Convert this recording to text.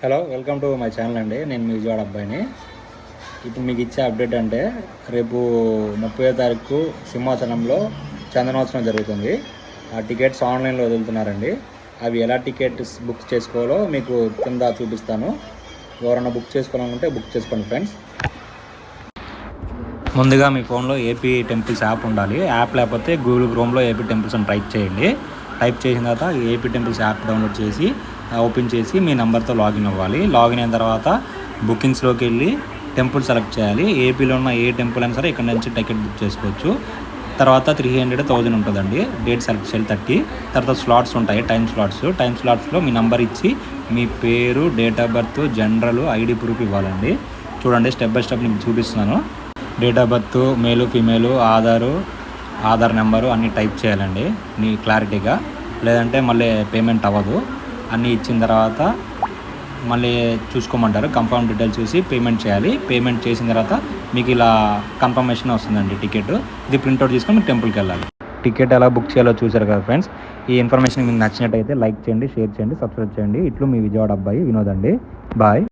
Hello welcome to my channel అండి. నేను మీ విజయవాడ అబ్బాయిని. ఇప్పుడు మీకు ఇచ్చే అప్డేట్ అంటే రేపు ముప్పై తారీఖు సింహాసనంలో చందనోత్సవం జరుగుతుంది. ఆ టికెట్స్ ఆన్లైన్లో వదులుతున్నారండి. అవి ఎలా టికెట్స్ బుక్ చేసుకోవాలో మీకు కింద చూపిస్తాను. ఎవరైనా బుక్ చేసుకోవాలనుకుంటే బుక్ చేసుకోండి ఫ్రెండ్స్ ముందుగా మీ ఫోన్లో ఏపీ టెంపుల్స్ యాప్ ఉండాలి. యాప్ లేకపోతే గూగుల్ క్రోమ్లో ఏపీ టెంపుల్స్ అని టైప్ చేయండి. టైప్ చేసిన తర్వాత ఏపీ టెంపుల్స్ యాప్ డౌన్లోడ్ చేసి ఓపెన్ చేసి మీ నెంబర్తో లాగిన్ అవ్వాలి. లాగిన్ అయిన తర్వాత బుకింగ్స్లోకి వెళ్ళి టెంపుల్ సెలెక్ట్ చేయాలి. ఏపీలో ఉన్న ఏ టెంపుల్ అయినా సరే ఇక్కడ నుంచి టికెట్ బుక్ చేసుకోవచ్చు. తర్వాత త్రీ హండ్రెడ్ థౌజండ్ ఉంటుందండి. డేట్ సెలెక్ట్ చేయాలి థర్టీ. తర్వాత స్లాట్స్ ఉంటాయి టైం స్లాట్స్. టైం స్లాట్స్లో మీ నెంబర్ ఇచ్చి మీ పేరు date of birth general ID proof ఇవ్వాలండి. చూడండి స్టెప్ బై స్టెప్ నేను చూపిస్తున్నాను. Date of birth male female Aadhaar Aadhaar number అన్నీ టైప్ చేయాలండి. నీ క్లారిటీగా. లేదంటే మళ్ళీ పేమెంట్ అవ్వదు. అన్నీ ఇచ్చిన తర్వాత మళ్ళీ చూసుకోమంటారు. కన్ఫర్మ్ డీటెయిల్స్ చూసి పేమెంట్ చేయాలి. పేమెంట్ చేసిన తర్వాత మీకు ఇలా కన్ఫర్మేషన్ వస్తుందండి టికెట్. ఇది ప్రింట్అవుట్ తీసుకొని మీరు టెంపుల్కి వెళ్ళాలి. టికెట్ ఎలా బుక్ చేయాలో చూసారు కదా ఫ్రెండ్స్ ఈ ఇన్ఫర్మేషన్ మీకు నచ్చినట్టయితే లైక్ చేయండి షేర్ చేయండి సబ్స్క్రైబ్ చేయండి. ఇట్లు మీ విజయవాడ అబ్బాయి వినోదండి బాయ్